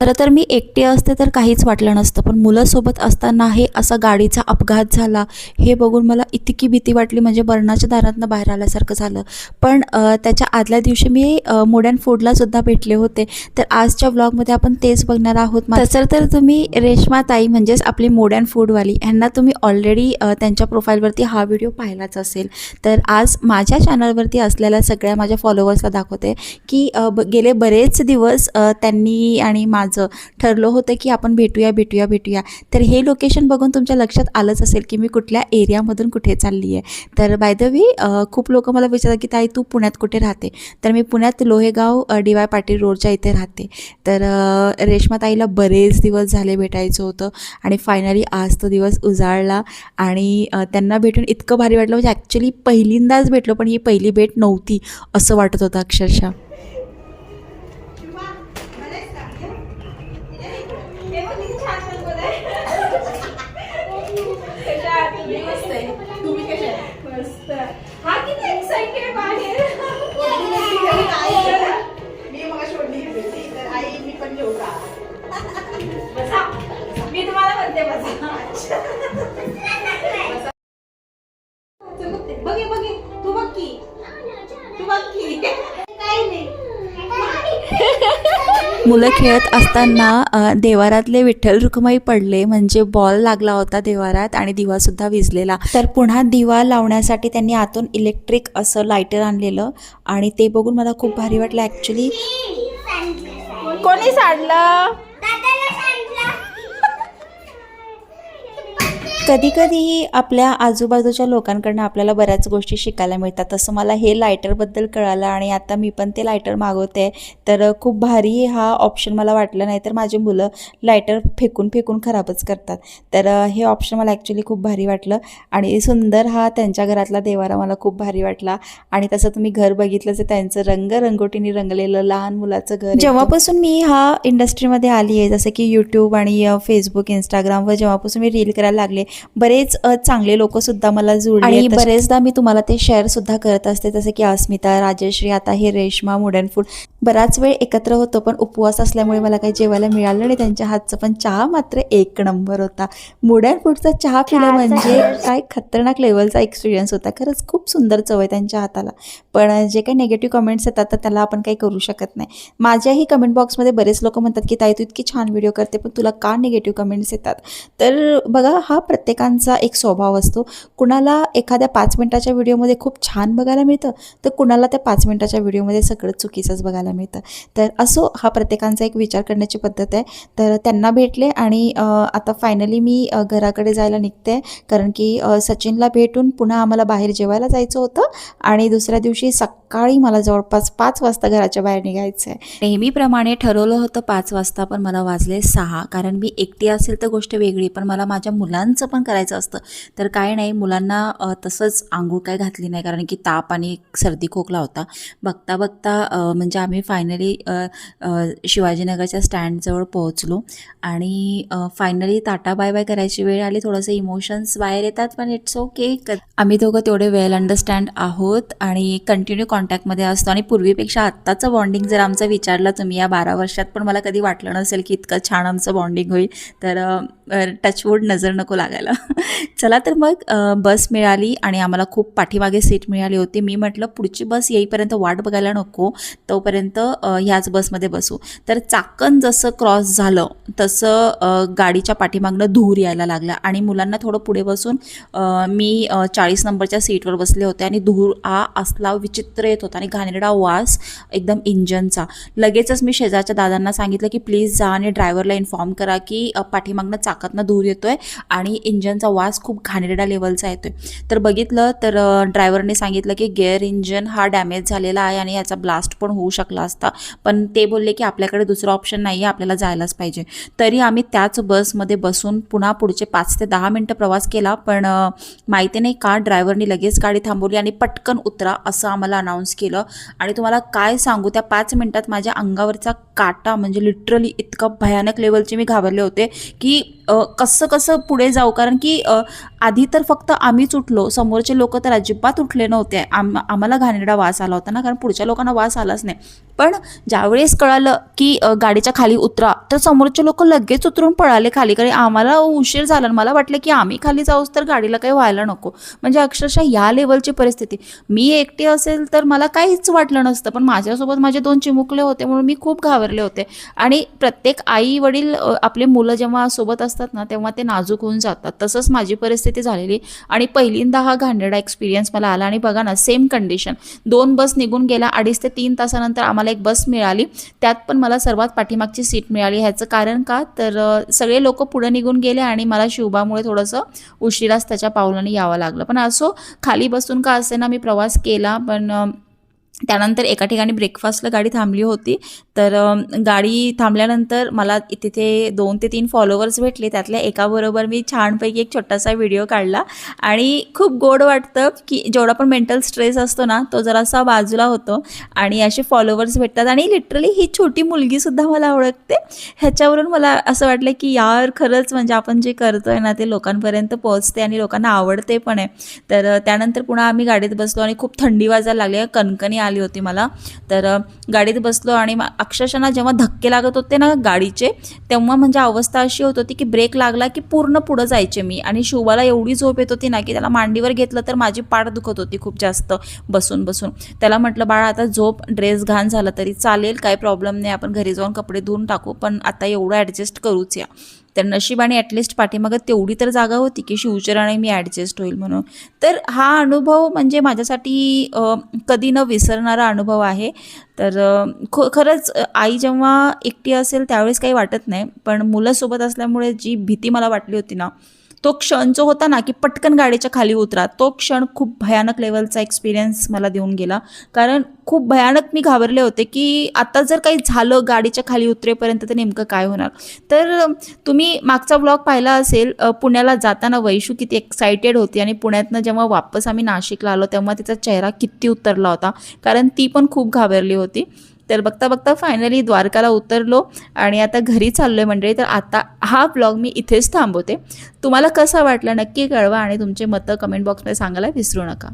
खरं तर मी एकटी असते तर काहीच वाटलं नसतं पण मुलं असताना हे असा गाडीचा अपघात झाला हे बघून मला इतकी भीती वाटली म्हणजे मरणाच्या दारातनं बाहेर आल्यासारखं झालं. पण त्याच्या आदल्या दिवशी मी अ, मोड अँड फूडला सुद्धा भेटले होते. तर आजच्या व्लॉगमध्ये आपण तेच बघणार आहोत. तसं तर तुम्ही रेश्मा ताई म्हणजेच आपली मोड अँड फूडवाली ह्यांना तुम्ही ऑलरेडी त्यांच्या प्रोफाईलवरती हा व्हिडिओ पाहिलाच असेल. तर आज माझ्या चॅनलवरती असलेल्या सगळ्या माझ्या फॉलोअर्सला दाखवते की गेले बरेच दिवस त्यांनी आणि माझं माझं. ठरलं होतं की आपण भेटूया भेटूया भेटूया. तर हे लोकेशन बघून तुमच्या लक्षात आलंच असेल की मी कुठल्या एरियामधून कुठे चालली आहे तर बाय द वे खूप लोक मला विचारतात की ताई तू पुण्यात कुठे राहते? तर मी पुण्यात लोहेगाव डी वाय पाटील रोडच्या इथे राहते. तर रेश्मा ताईला बरेच दिवस झाले भेटायचं होतं आणि फायनली आज तो दिवस उजाळला आणि त्यांना भेटून इतकं भारी वाटलं. म्हणजे ॲक्च्युली पहिल्यांदाच भेटलो पण ही पहिली भेट नव्हती असं वाटत होतं अक्षरशः. बघे बघे. तू बघ की. तू बघ की. काही नाही. मुलं खेळत असताना देवारातले विठ्ठल रुक्माई पडले म्हणजे बॉल लागला होता देवारात आणि दिवासुद्धा विजलेला. तर पुन्हा दिवा लावण्यासाठी त्यांनी आतून इलेक्ट्रिक असं लायटर आणलेलं आणि ते बघून मला खूप भारी वाटलं ॲक्च्युली कोणी सांडलं? कधी कधी आपल्या आजूबाजूच्या लोकांकडनं आपल्याला बऱ्याच गोष्टी शिकायला मिळतात. तसं मला हे लायटरबद्दल कळालं आणि आता मी पण ते लायटर मागवते. तर खूप भारी हा ऑप्शन मला वाटलं नाही तर माझी मुलं लायटर फेकून फेकून खराबच करतात. तर हे ऑप्शन मला ॲक्च्युली खूप भारी वाटलं आणि सुंदर हा त्यांच्या घरातला देवारा मला खूप भारी वाटला. आणि तसं तुम्ही घर बघितलं तर त्यांचं रंग रंगोटीने रंगलेलं लहान मुलाचं घर जेव्हापासून मी हा इंडस्ट्रीमध्ये आली आहे जसं की यूट्यूब आणि फेसबुक इंस्टाग्रामवर जेव्हापासून मी रील करायला लागले बरेच चांगले लोक सुद्धा मला जुळले आणि बरेचदा मी तुम्हाला ते शेअर सुद्धा करत असते जसं की अस्मिता राजश्री आता हे रेश्मा मुडन फूड बराच वेळ एकत्र होतो पण उपवास असल्यामुळे मला काही जेवायला मिळालं नाही. त्यांच्या हातचं पण चहा मात्र एक नंबर होता. मुडन फूडचा चहा पिणं म्हणजे काय खतरनाक लेवलचा एक्सपिरियन्स होता. खरंच खूप सुंदर चव आहे त्यांच्या हाताला. पण जे काही नेगेटिव्ह कमेंट्स येतात तर त्याला आपण काही करू शकत नाही. माझ्याही कमेंट बॉक्समध्ये बरेच लोक म्हणतात की ताई तू इतकी छान व्हिडिओ करते पण तुला का निगेटिव्ह कमेंट्स येतात? तर बघा हा प्रत्येकांचा एक स्वभाव असतो. कुणाला एखाद्या पाच मिनटाच्या व्हिडिओमध्ये खूप छान बघायला मिळतं तर कुणाला त्या पाच मिनटाच्या व्हिडिओमध्ये सगळं चुकीचंच बघायला मिळतं. तर असो हा प्रत्येकांचा एक विचार करण्याची पद्धत आहे. तर त्यांना भेटले आणि आता फायनली मी घराकडे जायला निघते. कारण की सचिनला भेटून पुन्हा आम्हाला बाहेर जेवायला जायचं होतं आणि दुसऱ्या दिवशी सकाळी मला जवळपास पाच वाजता घराच्या बाहेर निघायचं आहे नेहमीप्रमाणे ठरवलं होतं पाच वाजता पण मला वाजले सहा. कारण मी एकटी असेल तर गोष्ट वेगळी पण मला माझ्या मुलांचं पण करायचं असतं. तर काय नाही मुलांना तसंच आंघोळ काय घातली नाही कारण की ताप आणि सर्दी खोकला होता. बघता बघता म्हणजे आम्ही फायनली शिवाजीनगरच्या स्टँडजवळ पोहोचलो. आणि फायनली टाटा बाय बाय करायची वेळ आली. थोडंसं इमोशन्स बाहेर येतात पण इट्स ओके आम्ही दोघं तेवढे वेल अंडरस्टँड आहोत आणि कंटिन्यू कॉन्टॅक्टमध्ये असतो. आणि पूर्वीपेक्षा आत्ताचं बॉन्डिंग जर आमचं विचारलं तुम्ही या बारा वर्षात पण मला कधी वाटलं नसेल की इतकं छान आमचं बॉन्डिंग होईल तर टचवूड नजर नको लागायला. चला तर मग बस मिळाली आणि आम्हाला खूप पाठीमागे सीट मिळाली होती. मी म्हटलं पुढची बस येईपर्यंत वाट बघायला नको. तोपर्यंत ह्याच बसमध्ये बसू. तर चाकण जसं क्रॉस झालं तसं गाडीच्या पाठीमागनं धूर यायला लागला आणि मुलांना थोडं पुढे बसून मी चाळीस नंबरच्या सीटवर बसले होते आणि धूर हा असला विचित्र येत होता आणि घाणेरडा वास एकदम इंजनचा. लगेचच मी शेजारच्या दादांना सांगितलं की प्लीज जा आणि ड्रायव्हरला इन्फॉर्म करा की पाठीमागनं चाकातनं धूर येतोय आणि इंजनचा वास खूप घाणेरडा लेवलचा येतोय. तर बघितलं तर ड्रायव्हरने सांगितलं की गेअर इंजन हा डॅमेज झालेला आहे आणि याचा ब्लास्ट पण होऊ शकला असता. पण ते बोलले की आपल्याकडे दुसरं ऑप्शन नाही आहे आपल्याला जायलाच पाहिजे. तरी आम्ही त्याच बसमध्ये बसून पुन्हा पुढचे पाच ते दहा मिनटं प्रवास केला पण माहिती नाही का ड्रायव्हरने लगेच गाडी थांबवली आणि पटकन उतरा असं आम्हाला अनाऊन्स केलं. आणि तुम्हाला काय सांगू त्या पाच मिनटात माझ्या अंगावरचा काटा म्हणजे लिटरली इतका भयानक लेवलचे मी घाबरले होते की कसं कसं पुढे जाऊ? कारण की आधी तर फक्त आम्हीच उठलो. समोरचे लोक तर अजिबात उठले नव्हते. आम आम्हाला घाणेरडा वास आला होता ना कारण पुढच्या लोकांना वास आलाच नाही. पण ज्यावेळेस कळालं की गाडीच्या खाली उतरा तर समोरचे लोक लगेच उतरून पळाले खाली. कारण आम्हाला उशीर झाला आणि मला वाटलं की आम्ही खाली जाऊच तर गाडीला काही व्हायला नको. म्हणजे अक्षरशः या लेवलची परिस्थिती. मी एकटी असेल तर मला काहीच वाटलं नसतं. पण माझ्यासोबत माझे दोन चिमुकले होते म्हणून मी खूप घाबरले होते. आणि प्रत्येक आई वडील आपले मुलं जेव्हा सोबत असतात ना तेव्हा ते नाजूक होऊन जातात. तसंच माझी परिस्थिती झालेली. आणि पहिल्यांदा हा घाणेरडा एक्सपिरियन्स मला आला. आणि बघा ना सेम कंडिशन दोन बस निघून गेल्या अडीच ते तीन तासानंतर आम्हाला एक बस मिळाली. त्यात पण मला सर्वात पाठीमागची सीट मिळाली. ह्याचं कारण का? तर सगळे लोक पुढे निघून गेले आणि मला शिवबामुळे थोडंसं उशिराच त्याच्या पावलाने यावं लागलं. पण असो खाली बसून का असे ना मी प्रवास केला. पण त्यानंतर एका ठिकाणी ब्रेकफास्टला गाडी थांबली होती. तर गाडी थांबल्यानंतर मला तिथे दोन ते तीन फॉलोवर्स भेटले. त्यातल्या एकाबरोबर मी छानपैकी एक छोटासा व्हिडिओ काढला. आणि खूप गोड वाटतं की जेवढा पण मेंटल स्ट्रेस असतो ना तो जरासा बाजूला होतो. आणि असे फॉलोवर्स भेटतात. आणि लिटरली ही छोटी मुलगीसुद्धा मला ओळखते. ह्याच्यावरून मला असं वाटलं की यार खरंच म्हणजे आपण जे करतो आहे ना ते लोकांपर्यंत पोहोचते आणि लोकांना आवडते पण आहे. तर त्यानंतर पुन्हा आम्ही गाडीत बसलो आणि खूप थंडी वाजायला लागली. कणकणी आली होती मला. तर गाडीत बसलो आणि अक्षरशः ना जेव्हा धक्के लागत होते ना गाडीचे तेव्हा म्हणजे अवस्था अशी होत होती की ब्रेक लागला की पूर्ण पुढं जायचे मी. आणि शिवाला एवढी झोप येत होती ना की त्याला मांडीवर घेतलं तर माझी पाठ दुखत होती खूप जास्त बसून बसून. त्याला म्हटलं बाळा आता झोप ड्रेस घाण झाला तरी चालेल काही प्रॉब्लेम नाही आपण घरी जाऊन कपडे धुवून टाकू पण आता एवढं ॲडजस्ट करूच या. तर नशिबाने ॲटलिस्ट पाठीमागं तेवढी तर जागा होती की शिवचराने मी ॲडजस्ट होईल म्हणून. तर हा अनुभव म्हणजे माझ्यासाठी कधी न विसरणारा अनुभव आहे. तर खो खरंच आई जेव्हा एकटी असेल त्यावेळेस काही वाटत नाही. पण मुलंसोबत असल्यामुळे जी भीती मला वाटली होती ना तो क्षण जो होता ना की पटकन गाडीच्या खाली उतरा तो क्षण खूप भयानक लेवलचा एक्सपिरियन्स मला देऊन गेला. कारण खूप भयानक मी घाबरले होते की आता जर काही झालं गाडीच्या खाली उतरेपर्यंत तर नेमकं काय होणार? तर तुम्ही मागचा ब्लॉग पाहिला असेल पुण्याला जाताना वैशू किती एक्सायटेड होती आणि पुण्यातनं जेव्हा वापस आम्ही नाशिकला आलो तेव्हा तिचा चेहरा किती उतरला होता. कारण ती पण खूप घाबरली होती. तर बघता बघता फायनली द्वारकाला उतरलो आणि आता घरी चाललो आहे मंडळी. तर आता हा ब्लॉग मी इथेच थांबवते. तुम्हाला कसा वाटला नक्की कळवा आणि तुमचे मतं कमेंट बॉक्समध्ये सांगायला विसरू नका.